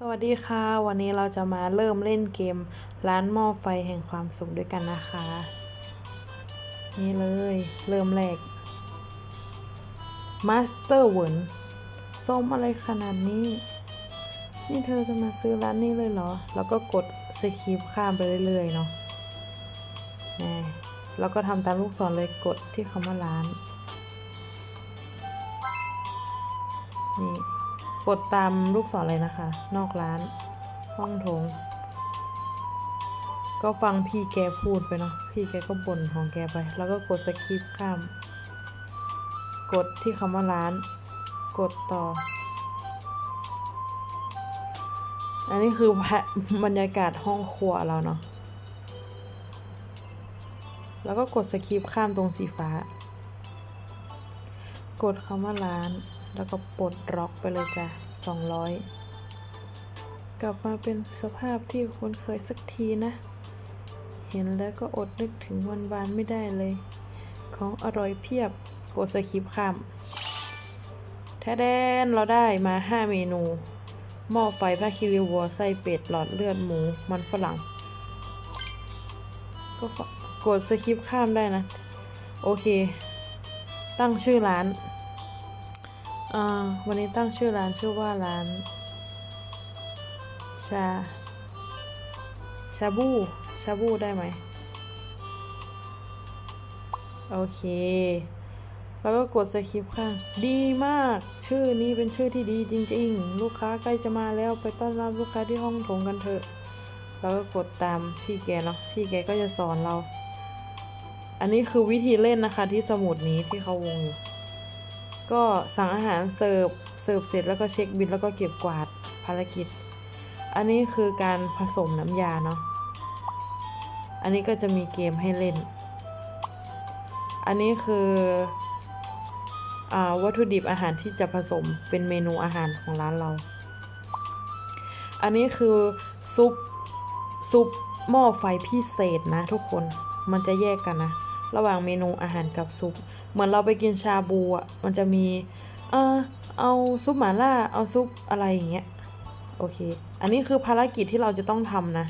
สวัสดีค่ะ วันนี้เราจะมาเริ่มเล่นเกม ร้านหม้อไฟแห่งความสุขด้วยกันนะคะ นี่เลย เริ่มแรก Master w o r d ส้มอะไรขนาดนี้ นี่เธอจะมาซื้อร้านนี้เลยเหรอ แล้วก็กดสคิปข้ามไปเรื่อยๆเนาะนี่แล้วก็ทำตามลูกศรเลยกดที่คำว่าร้าน กดตามลูกศรเลยนะคะ นอกร้าน ห้องโถง ก็ฟังพี่แกพูดไปเนาะพี่แกก็บ่นของแกไป แล้วก็กดสคิปข้าม กดที่คำว่าร้าน กดต่อ อันนี้คือแพะบรรยากาศห้องครัวเราเนาะแล้วก็กดสคิปข้ามตรงสีฟ้า กดคำว่าร้าน แล้วก็ปลดล็อกไปเลยจ้ะสองร้อยกลับมาเป็นสภาพที่คุ้นเคยสักทีนะ เห็นแล้วก็อดนึกถึงวันวานไม่ได้เลย ของอร่อยเพียบกดสคริปข้ามแท้แดนเราได้มา 5 เมนู หม้อไฟผ้าคิริววัวไส้เป็ดหลอดเลือดหมู มันฝรั่ง ก็กดสคริปข้ามได้นะ โอเค ตั้งชื่อร้าน วันนี้ตั้งชื่อร้านชื่อว่าร้าน ชา ชาบู ชาบูได้ไหม โอเค แล้วก็กดสคริปต์ข้างดีมาก ชื่อนี้เป็นชื่อที่ดีจริง ๆ ลูกค้าใกล้จะมาแล้วไปต้อนรับลูกค้าที่ห้องโถงกันเถอะ แล้วก็กดตามพี่แกเนาะ พี่แกก็จะสอนเรา อันนี้คือวิธีเล่นนะคะที่สมุดนี้ที่เขาวงอยู่ ก็สั่งอาหารเสิร์ฟเสิร์ฟเสร็จแล้วก็เช็คบิลแล้วก็เก็บกวาดภารกิจ อันนี้คือการผสมน้ำยาเนาะอันนี้ก็จะมีเกมให้เล่น อันนี้คืออวัตถุดิบอาหารที่จะผสมเป็นเมนูอาหารของร้านเรา อันนี้คือซุปซุปหม้อไฟพิเศษนะทุกคน มันจะแยกกันนะ ระหว่างเมนูอาหารกับซุป เหมือนเราไปกินชาบูอะ มันจะมีเออเอาซุปหม่าล่า เอาซุปอะไรอย่างเงี้ย โอเค อันนี้คือภารกิจที่เราจะต้องทำนะ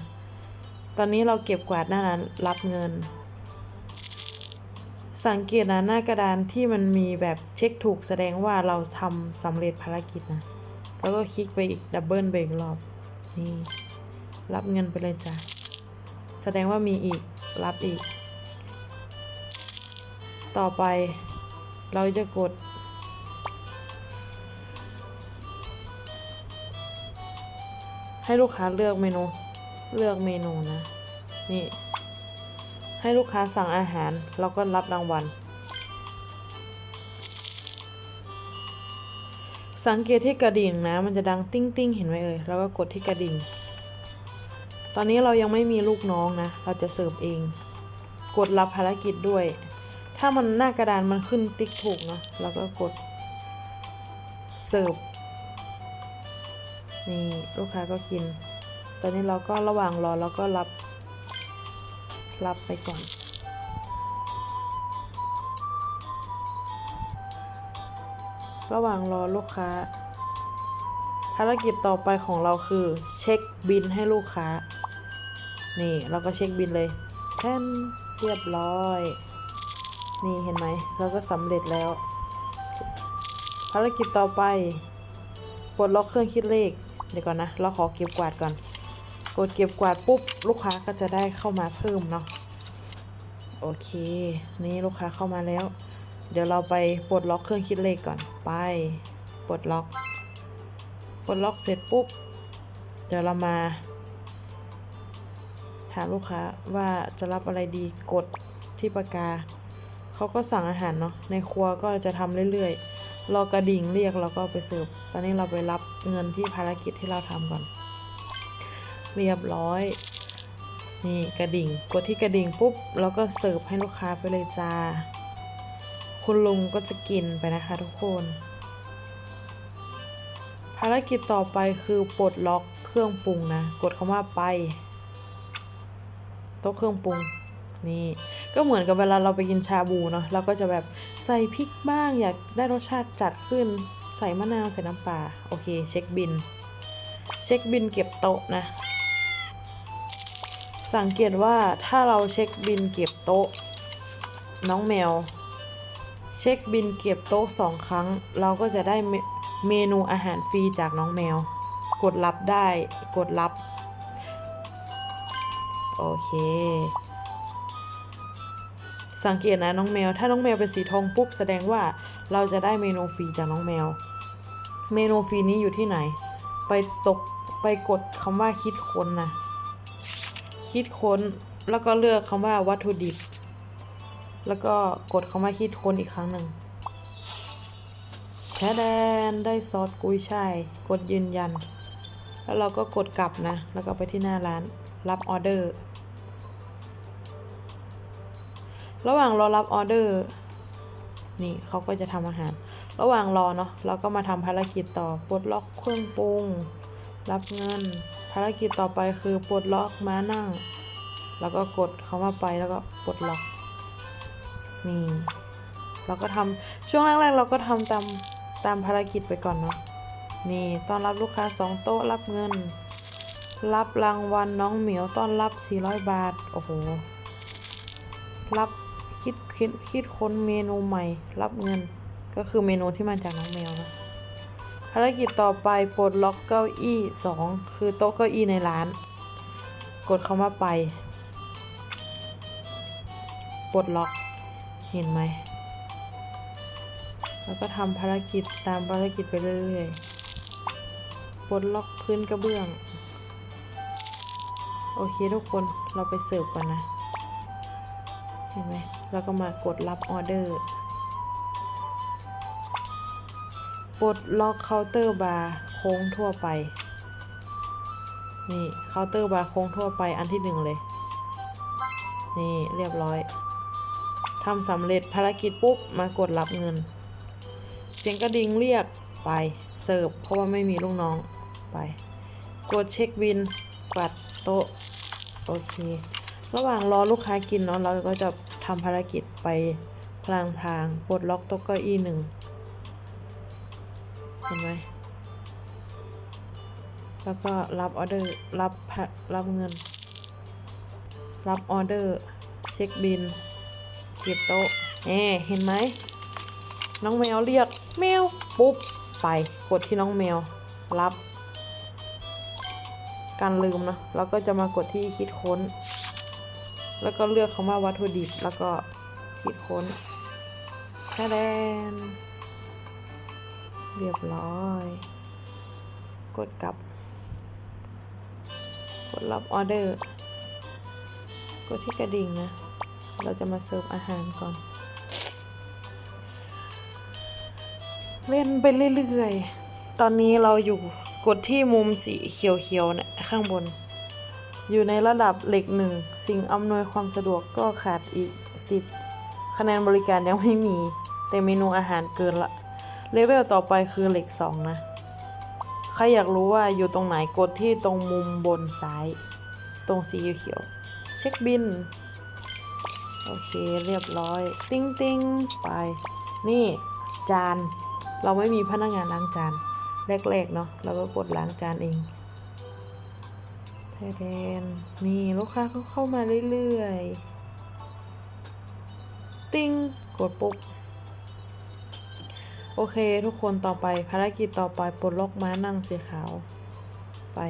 ตอนนี้เราเก็บกวาดหน้าร้านรับเงิน สังเกตนะหน้ากระดานที่มันมีแบบเช็คถูกแสดงว่าเราทำสำเร็จภารกิจนะ แล้วก็คลิกไปอีกดับเบิลไปอีกรอบ นี่ รับเงินไปเลยจ้ะ แสดงว่ามีอีก รับอีก ต่อไป เราจะกด ให้ลูกค้าเลือกเมนู เลือกเมนูนะ นี่ ให้ลูกค้าสั่งอาหาร แล้วก็รับรางวัล สังเกตที่กระดิ่งนะ มันจะดังติ้งติ้งเห็นไหมเอ่ย แล้วก็กดที่กระดิ่ง ตอนนี้เรายังไม่มีลูกน้องนะ เราจะเสิร์ฟเอง กดรับภารกิจด้วย ถ้ามันหน้ากระดานมันขึ้นติ๊กถูกนะเราก็กดเสิร์ฟนี่ลูกค้าก็กิน ตอนนี้เราก็ระหว่างรอเราก็รับ รับไปก่อนระหว่างรอลูกค้า ภารกิจต่อไปของเราคือ เช็คบินให้ลูกค้า นี่เราก็เช็คบินเลยแท่นเรียบร้อย นี่เห็นไหมเราก็สำเร็จแล้ว ภารกิจต่อไปปลดล็อกเครื่องคิดเลขเดี๋ยวก่อนนะ เราขอเก็บกวาดก่อน กดเก็บกวาดปุ๊บ ลูกค้าก็จะได้เข้ามาเพิ่มเนาะโอเค นี่ลูกค้าเข้ามาแล้ว เดี๋ยวเราไปปลดล็อกเครื่องคิดเลขก่อนไปปลดล็อกปลดล็อกเสร็จปุ๊บ เดี๋ยวเรามาถามลูกค้าว่าจะรับอะไรดีกดที่ปากกา เขาก็สั่งอาหารเนาะในครัวก็จะทำเรื่อยๆรอกระดิ่งเรียกเราก็ไปเสิร์ฟตอนนี้เราไปรับเงินที่ภารกิจที่เราทำก่อน เรียบร้อยนี่กระดิ่งกดที่กระดิ่งปุ๊บแล้วก็เสิร์ฟให้ลูกค้าไปเลยจ้า คุณลุงก็จะกินไปนะคะทุกคน ภารกิจต่อไปคือปลดล็อกเครื่องปรุงนะ กดคำว่าไปโต๊ะเครื่องปรุง นี่ก็เหมือนกับเวลาเราไปกินชาบูเนาะเราก็จะแบบใส่พริกบ้างอยากได้รสชาติจัดขึ้น ใส่มะนาวใส่น้ำปลาโอเค เช็คบิน เช็คบินเก็บโต๊ะนะ สังเกตว่าถ้าเราเช็คบินเก็บโต๊ะ น้องแมว เช็คบินเก็บโต๊ะสองครั้ง เราก็จะได้เมเมนูอาหารฟรีจากน้องแมว กดรับได้กดรับ โอเค สังเกตนะน้องแมว ถ้าน้องแมวเป็นสีทองปุ๊บแสดงว่าเราจะได้เมนูฟรีจากน้องแมว เมนูฟรีนี้อยู่ที่ไหน ไปตกไปกดคำว่าคิดค้นนะคิดค้นแล้วก็เลือกคำว่าวัตถุดิบ แล้วก็กดคำว่าคิดค้นอีกครั้งหนึ่งแท้แดนได้ซอสกุ้ยช่ายกดยืนยัน แล้วเราก็กดกลับนะ แล้วก็ไปที่หน้าร้านรับออเดอร์ ระหว่างรอรับออเดอร์นี่เขาก็จะทำอาหาร ระหว่างรอเนาะเราก็มาทำภารกิจต่อปลดล็อกเครื่องปรุง รับเงิน ภารกิจต่อไปคือปลดล็อกม้านั่ง แล้วก็กดเขามาไปแล้วก็ปลดล็อกนี่เราก็ทำช่วงแรกๆเราก็ทำตามตามภารกิจไปก่อนเนาะนี่ต้อนรับลูกค้าสองโต๊ะรับเงิน รับรางวัลน้องเหมียวต้อนรับ 400 บาท โอ้โห รับ คิดคิดคิดค้นเมนูใหม่ รับเงิน ก็คือเมนูที่มาจากน้องแมวนะภารกิจต่อไปปลดล็อกเก้าอี้สองคือโต๊ะเก้าอี้ในร้าน กดคำว่าไปปลดล็อกเห็นไหมแล้วก็ทำภารกิจตามภารกิจไปเรื่อยๆปลดล็อกพื้นกระเบื้อง โอเคทุกคนเราไปเสิร์ฟก่อนนะ เห็นไหมแล้วก็มากดรับออเดอร์ปลดล็อกเคาน์เตอร์บาร์โค้งทั่วไป นี่เคาน์เตอร์บาร์โค้งทั่วไปอันที่หนึ่งเลย นี่เรียบร้อยทำสำเร็จภารกิจปุ๊บ มากดรับเงิน เสียงกระดิ่งเรียกไปเสิร์ฟเพราะว่าไม่มีลูกน้องไป กดเช็คบินกวาดโต๊ะ โอเค ระหว่างรอลูกค้ากินเนาะเราก็จะทำภารกิจไปพลางพลางๆปลดล็อกโต๊ะเก้าอี้หนึ่งเห็นไหมแล้วก็รับออเดอร์รับพะรับเงิน รับออเดอร์เช็คบินเก็บโต๊ะเอ๊เห็นไหมน้องแมวเรียกแมวปุ๊บไปกดที่น้องแมวรับ การลืมเนะแล้วก็จะมากดที่คิดค้น แล้วก็เลือกคำว่าวัตถุดิบ แล้วก็คิดค้นแค่แดนเรียบร้อย กดกลับ กดรับออเดอร์ กดที่กระดิ่งนะ เราจะมาเสิร์ฟอาหารก่อน เล่นไปเรื่อยๆ ตอนนี้เราอยู่กดที่มุมสีเขียวๆเนี่ยข้างบน อยู่ในระดับเหล็กหนึ่งสิ่งอำนวยความสะดวกก็ขาดอีก 10 คะแนนบริการยังไม่มี แต่เมนูอาหารเกินละเลเวลต่อไปคือเหล็กสองนะ ใครอยากรู้ว่าอยู่ตรงไหนกดที่ตรงมุมบนซ้าย ตรงสีเขียว เช็คบิน โอเคเรียบร้อย ติ้งติ้งไป นี่จาน เราไม่มีพนักงานล้างจานแรกๆเนาะเราก็กดล้างจานเอง แทนนี่ลูกค้าเขาเข้ามาเรื่อยๆ ติ้ง กดปุ๊บ โอเคทุกคนต่อไปภารกิจต่อไปปลดล็อกม้านั่งสีขาว ไป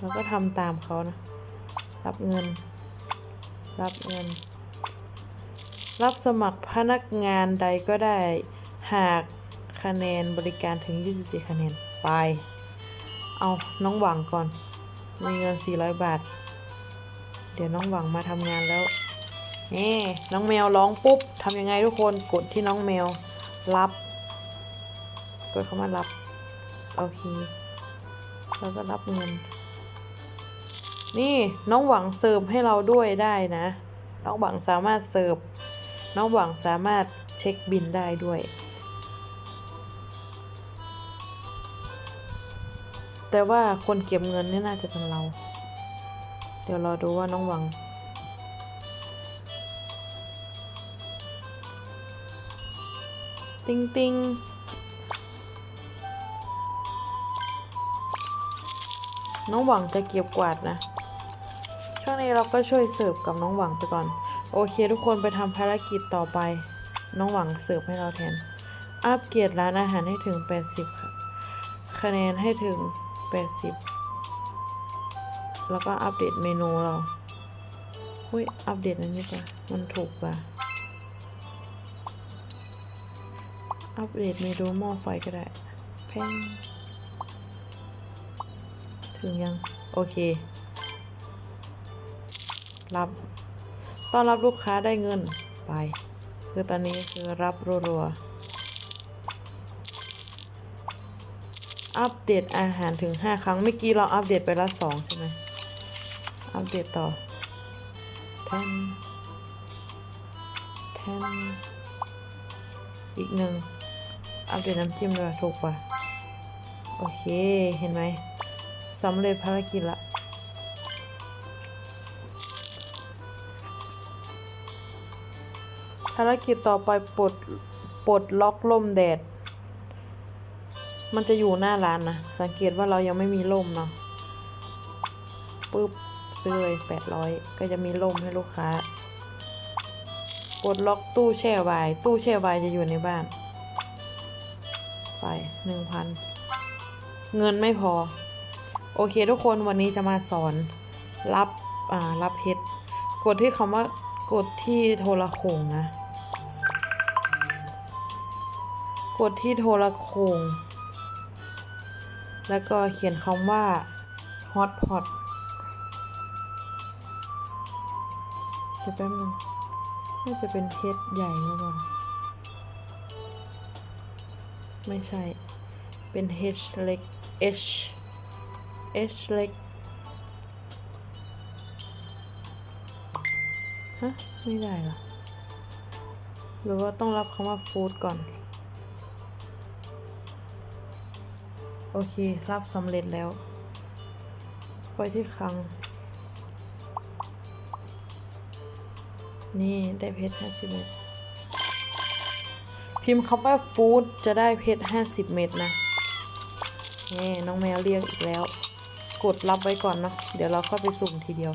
แล้วก็ทำตามเขานะ รับเงิน รับเงิน รับสมัครพนักงานใดก็ได้ หากคะแนนบริการถึง 24 คะแนน ไป เอาน้องหวังก่อน มีเงิน 400 บาท เดี๋ยวน้องหวังมาทำงานแล้ว นี่น้องแมวร้องปุ๊บทำยังไงทุกคนกดที่น้องแมวรับ กดเข้ามารับ โอเค แล้วก็รับเงิน นี่น้องหวังเสิร์ฟให้เราด้วยได้นะ น้องหวังสามารถเสิร์ฟ น้องหวังสามารถเช็คบินได้ด้วย แต่ว่าคนเก็บเงินนี่น่าจะเป็นเรา เดี๋ยวราดูว่าน้องหวัง ติงติงน้องหวังจะเก็บกวาดนะ ช่วงนี้เราก็ช่วยเสิร์ฟกับน้องหวังไปก่อน โอเค ทุกคนไปทำภารกิจต่อไป น้องหวังเสิร์ฟให้เราแทน อัปเกรดร้านอาหารให้ถึง 80ค่ะคะแนนให้ถึง 80 แล้วก็อัปเดตเมนูเราอุ้ย อัปเดตอันนี้ป่ะมันถูกป่ะ อัปเดตเมนูหม้อไฟก็ได้ แพงถึงยัง โอเค รับ ต้อนรับลูกค้าได้เงิน ไป คือตอนนี้คือรับรัวๆ อัปเดตอาหารถึง 5 ครั้ง เมื่อกี้เราอัปเดตไปละ2ใช่ไหมอัปเดตต่อแทนแทนอีกหนึ่งอัปเดตน้ำจิ้มด้วยถูกป่ะโอเค เห็นไหมสำเร็จภารกิจละภารกิจต่อไปปลดปลดล็อกลมแดด มันจะอยู่หน้าร้านนะ สังเกตว่าเรายังไม่มีล่มเนาะปุ๊บซื้อเลยแปดร้อยก็จะมีล่มให้ลูกค้าปลดล็อกตู้แช่ไวน์ตู้แช่ไวน์จะอยู่ในบ้าน ไปหนึ่งพันเงินไม่พอ โอเคทุกคนวันนี้จะมาสอนรับ อ่า รับเพชรกดที่คำว่ากดที่โทรโขงนะ กดที่โทรโขง แล้วก็เขียนคำว่า hotpot เดี๋ยวแป๊บนึงน่าจะเป็นเพชรใหญ่หรือเปล่าไม่ใช่ เป็น H เล็ก H H เล็กฮะ ไม่ได้หรอ หรือว่าต้องรับคำว่าฟู้ดก่อน โอเค รับสำเร็จแล้ว ไปที่คลัง นี่ได้เพชรห้าสิบเม็ดพิมพ์คำว่าฟู้ดจะได้เพชรห้าสิบเม็ดนะนี่น้องแมวเรียกอีกแล้ว กดรับไว้ก่อนเนาะ เดี๋ยวเราเข้าไปสุ่มทีเดียว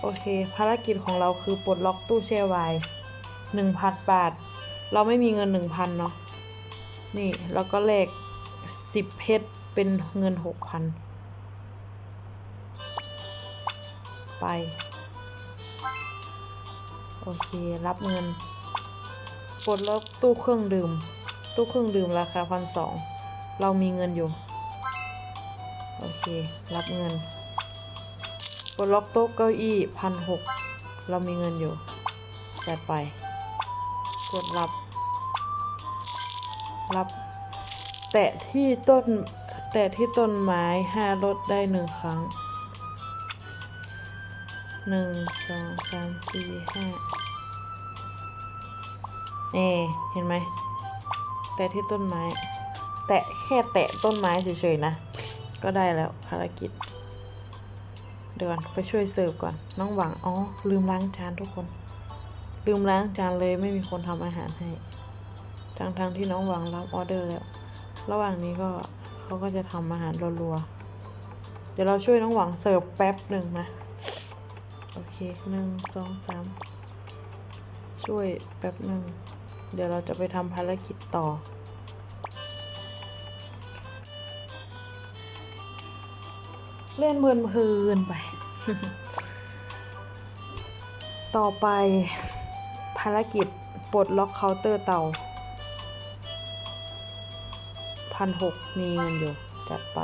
โอเค ภารกิจของเราคือปลดล็อกตู้แช่ไวน์หนึ่งพันบาท เราไม่มีเงินหนึ่งพันเนาะ นี่ แล้วก็เลข สิบเพชรเป็นเงินหกพันไป โอเค รับเงินปลดล็อกตู้เครื่องดื่ม ตู้เครื่องดื่มราคาพันสองเรามีเงินอยู่ โอเค รับเงินปลดล็อกโต๊ะเก้าอี้พันหกเรามีเงินอยู่จัดไป กดรับ รับ แตะที่ต้นแตะที่ต้นไม้ห้ารถได้หนึ่งครั้งหนึ่งสองสามสี่ห้าเน่เห็นไหม แตะที่ต้นไม้ แตะแค่แตะต้นไม้เฉยๆนะ ก็ได้แล้วภารกิจ เดี๋ยวก่อนไปช่วยเสิร์ฟก่อน น้องหวัง อ๋อ ลืมล้างจานทุกคน ลืมล้างจานเลยไม่มีคนทำอาหารให้ทั้งๆที่น้องหวังรับออเดอร์แล้ว ระหว่างนี้ก็เขาก็จะทำอาหารรัวๆ เดี๋ยวเราช่วยน้องหวังเสิร์ฟแป๊บหนึ่งนะ โอเคหนึ่งสองสามช่วยแป๊บหนึ่ง เดี๋ยวเราจะไปทำภารกิจต่อ เล่นเพลินๆไป ต่อไปภารกิจปลดล็อกเคาน์เตอร์เตา พันหกมีเงินอยู่ จัดไป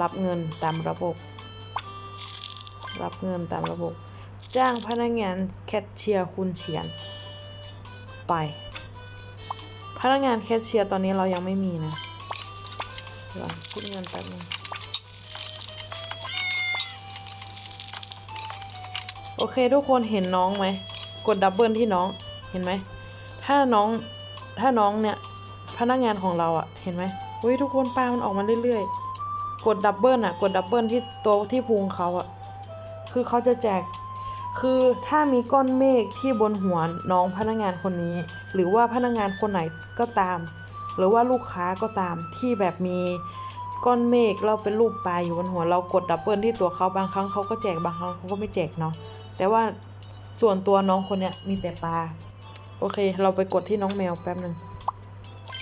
รับเงินตามระบบ รับเงินตามระบบ จ้างพนักงานแคชเชียร์คุณเฉียน ไป พนักงานแคชเชียร์ตอนนี้เรายังไม่มีนะเดี๋ยวคิดเงินแป๊บนึงโอเคทุกคนเห็นน้องไหม กดดับเบิลที่น้องเห็นไหม ถ้าน้องถ้าน้องเนี่ย พนักงานของเราอะเห็นไหมอุ้ยทุกคนปลามันออกมาเรื่อยๆ กดดับเบิลอะกดดับเบิลที่ตัวที่พุงเขาอะคือเขาจะแจก คือถ้ามีก้อนเมฆที่บนหัวน้องพนักงานคนนี้ หรือว่าพนักงานคนไหนก็ตาม หรือว่าลูกค้าก็ตามที่แบบมีก้อนเมฆเราเป็นรูปปลาอยู่บนหัว เรากดดับเบิลที่ตัวเขาบางครั้งเขาก็แจกบางครั้งเขาก็ไม่แจกเนาะแต่ว่าส่วนตัวน้องคนเนี้ยมีแต่ปลาโอเค เราไปกดที่น้องแมวแป๊บหนึ่ง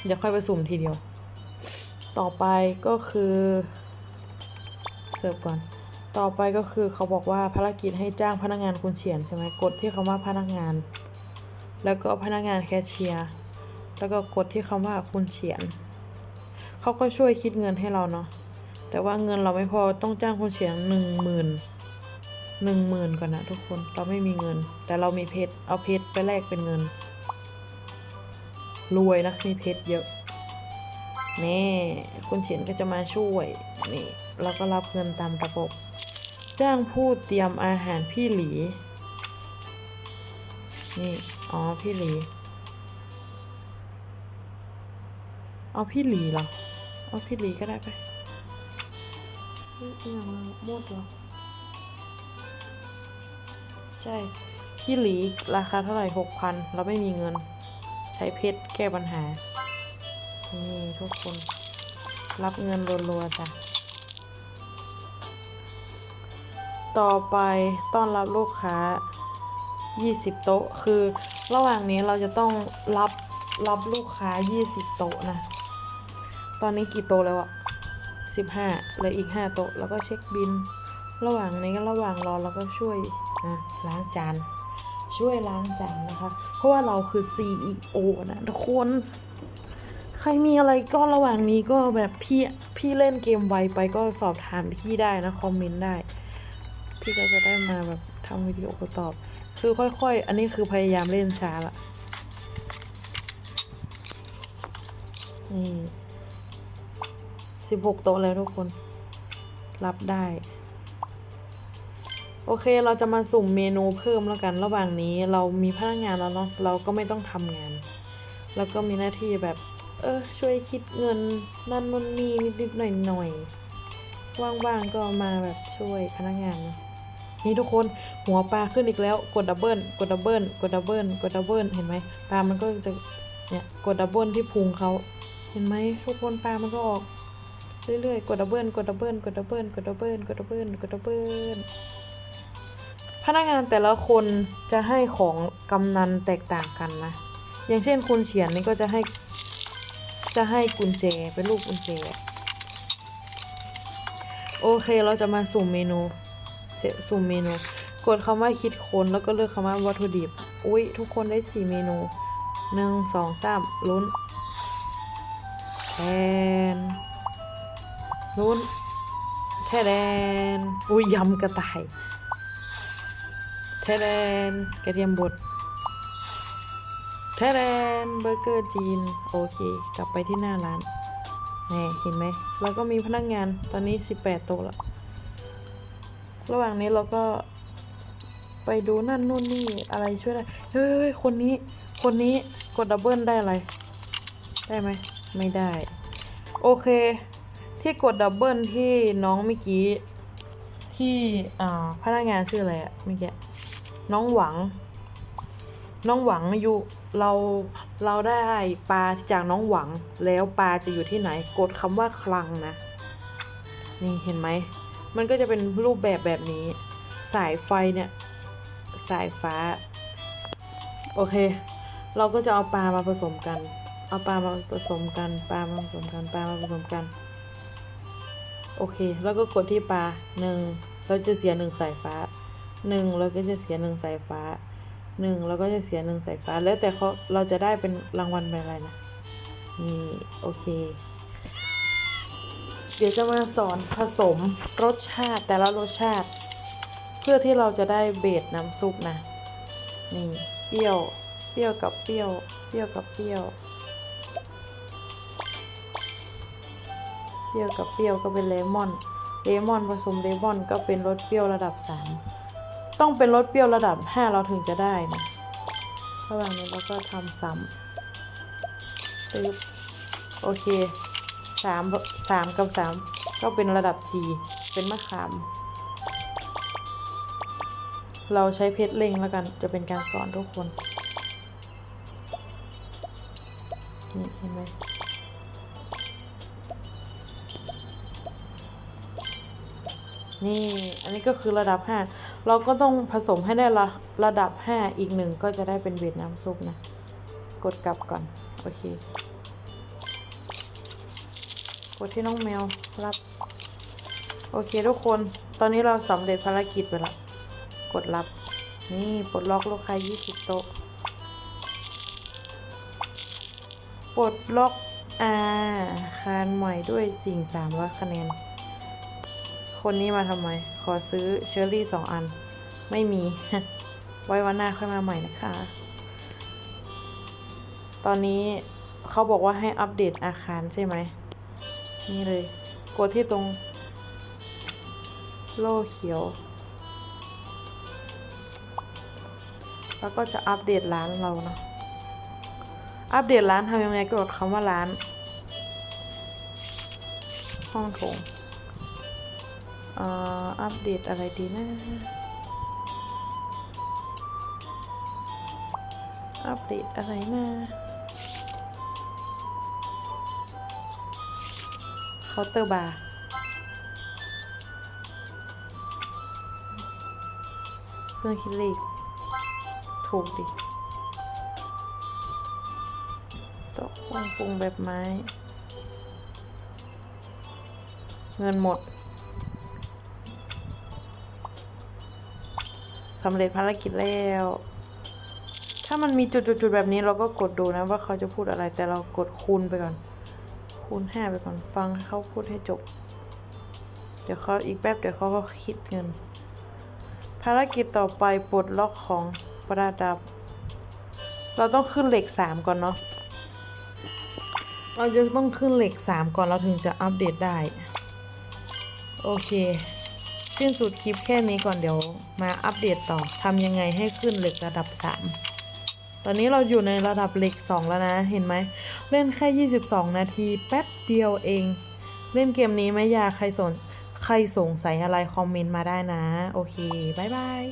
เดี๋ยวค่อยไปสุ่มทีเดียว ต่อไปก็คือเสิร์ฟก่อน ต่อไปก็คือเขาบอกว่าภารกิจให้จ้างพนักงานคุณเฉียนใช่ไหมกดที่คำว่าพนักงาน แล้วก็พนักงานแคชเชียร์แล้วก็กดที่คำว่าคุณเฉียนเขาก็ช่วยคิดเงินให้เราเนาะแต่ว่าเงินเราไม่พอต้องจ้างคนเสียงหนึ่งหมื่นหนึ่งหมื่นก่อนนะทุกคนเราไม่มีเงิน แต่เรามีเพชรเอาเพชรไปแลกเป็นเงิน รวยนะมีเพชรเยอะนี่คุณเฉียนก็จะมาช่วยนี่เราก็รับเงินตามระบบ จ้างผู้เตรียมอาหารพี่หลีนี่อ๋อพี่หลีเอาพี่หลีเหรอเอาพี่หลีก็ได้ไปเฮ้ยอหย่างหมดเหรอใช่ พี่หลีราคาเท่าไหร่หกพันเราไม่มีเงินใช้เพชรแก้ปัญหา นี่ทุกคน รับเงินรัวๆจ้ะ ต่อไปต้อนรับลูกค้า 20 โต๊ะ คือระหว่างนี้เราจะต้องรับรับลูกค้า 20 โต๊ะนะ ตอนนี้กี่โต๊ะแล้วอะ15เหลืออีก 5 โต๊ะ แล้วก็เช็คบิน ระหว่างนี้ระหว่างรอเราก็ช่วยอะล้างจาน ช่วยล้างจานนะคะ ราะว่าเราคือ CEO นะทุกคน ใครมีอะไรก็ระหว่างนี้ก็แบบพี่พี่เล่นเกมไวไปก็สอบถามพี่ได้นะ คอมเมนต์ได้ พี่ก็จะได้มาแบบทำวิดีโอตอบ คือค่อยๆ อันนี้คือพยายามเล่นช้าละนี่สิบหกโต๊ะแล้วทุกคน รับได้ โอเคเราจะมาสุ่มเมนูเพิ่มแล้วกันระหว่างนี้เรามีพนักงานแล้วเนาะเราก็ไม่ต้องทำงาน แล้วก็มีหน้าที่แบบ เออช่วยคิดเงินนั่นนู่นนี่นิดๆหน่อยๆว่างๆก็มาแบบช่วยพนักงานนะนี่ทุกคนหัวปลาขึ้นอีกแล้วกดดับเบิลกดดับเบิลกดดับเบิลกดดับเบิลเห็นไหมปลามันก็จะเนี่ยกดดับเบิลที่พุงเขาเห็นไหมทุกคนปลามันก็ออกเรื่อยๆกดดับเบิลกดดับเบิลกดดับเบิลกดดับเบิลกดดับเบิลกดดับเบิล พนักงานแต่ละคนจะให้ของกำนันแตกต่างกันนะ อย่างเช่นคุณเฉียนนี่ก็จะให้จะให้กุญแจเป็นรูปกุญแจ โอเคเราจะมาสุ่มเมนูสุ่มเมนู กดคำว่าคิดค้นแล้วก็เลือกคำว่าวัตถุดิบ อุ้ยทุกคนได้สี่เมนูหนึ่งสองสามลุ้นแทนลุ้นแทแดนอุ้ยยำกระต่าย แทแดนกระเทียมบดแทแดนเบอร์เกอร์จีน โอเค กลับไปที่หน้าร้านแหมเห็นไหม เราก็มีพนักงานตอนนี้ 18 โต๊ะละระหว่างนี้เราก็ไปดูนั่นนู่นนี่อะไรช่วยได้ เฮ้ยคนนี้ คนนี้กดดับเบิลได้อะไร ได้ไหม ไม่ได้ โอเค ที่กดดับเบิลที่น้องเมื่อกี้ ที่พนักงานชื่ออะไรอะเมื่อกี้ น้องหวัง น้องหวังอยู่เราเราได้ปลาจากน้องหวังแล้วปลาจะอยู่ที่ไหน กดคำว่าคลังนะ นี่เห็นไหม มันก็จะเป็นรูปแบบแบบนี้ สายไฟเนี่ย สายฟ้า โอเค เราก็จะเอาปลามาผสมกัน เอาปลามาผสมกันปลามาผสมกันปลามาผสมกัน โอเค แล้วก็กดที่ปลาหนึ่งเราจะเสียหนึ่งสายฟ้า หนึ่งเราก็จะเสียหนึ่งสายฟ้าหนึ่งเราก็จะเสียหนึ่งสายฟ้า แล้วแต่เขาเราจะได้เป็นรางวัลเป็นอะไรนะนี่โอเค เดี๋ยวจะมาสอนผสมรสชาติแต่ละรสชาติ เพื่อที่เราจะได้เบสน้ำซุปนะนี่เปรี้ยวเปรี้ยวกับเปรี้ยว เปรี้ยวกับเปรี้ยว เปรี้ยวกับเปรี้ยวก็เป็นเลมอน เลมอนผสมเลมอนก็เป็นรสเปรี้ยวระดับสาม ต้องเป็นรสเปรี้ยวระดับห้าเราถึงจะได้นะระหว่างนี้เราก็ทำซ้ำตึ๊บโอเคสามสามกับสามก็เป็นระดับสี่เป็นมะขาม เราใช้เพชรเล็งแล้วกันจะเป็นการสอนทุกคน นี่เห็นไหมนี่ อันนี้ก็คือระดับ 5 เราก็ต้องผสมให้ได้ระระดับ 5 อีกหนึ่งก็จะได้เป็นเวียดนามซุปนะ กดกลับก่อน โอเค กดที่น้องแมวรับ โอเคทุกคน ตอนนี้เราสำเร็จภารกิจไปละกดรับ นี่ปลดล็อกลูกค้า20 โต๊ะ ปลดล็อกอาคารใหม่ด้วยสิ่ง300คะแนน คนนี้มาทำไม ขอซื้อเชอร์รี่สองอัน ไม่มี ไว้วันหน้าค่อยมาใหม่นะคะ ตอนนี้เขาบอกว่าให้อัปเดตอาคารใช่ไหม นี่เลย กดที่ตรง โล่เขียว แล้วก็จะอัปเดตร้านเราเนาะอัปเดตร้านทำยังไงกดคำว่าร้าน ห้องโถง อ่ออัปเดตอะไรดีนะ อัปเดตอะไรนะเคาน์เตอร์บาร์เครื่องคิดเลขถูกดิโต๊ะครื่องปรุงแบบไม้ เงินหมด สำเร็จภารกิจแล้ว ถ้ามันมีจุดๆแบบนี้เราก็กดดูนะว่าเขาจะพูดอะไร แต่เรากดคูณไปก่อน คูณห้าไปก่อนฟังให้เขาพูดให้จบ เดี๋ยวเขาอีกแป๊บเดี๋ยวเขาก็คิดเงิน ภารกิจต่อไปปลดล็อกของประดับ เราต้องขึ้นเหล็กสามก่อนเนาะเราจะต้องขึ้นเหล็กสามก่อนเราถึงจะอัปเดตได้ โอเค สิ้นสุดคลิปแค่นี้ก่อนเดี๋ยว มาอัปเดตต่อทำยังไงให้ขึ้นเหล็กระดับ 3 ตอนนี้เราอยู่ในระดับเหล็ก 2 แล้วนะเห็นไหม เล่นแค่ 22 นาทีแป๊บเดียวเอง เล่นเกมนี้ไม่ยากใครสนใครสงสัยอะไรคอมเมนต์มาได้นะ โอเค บ๊ายบาย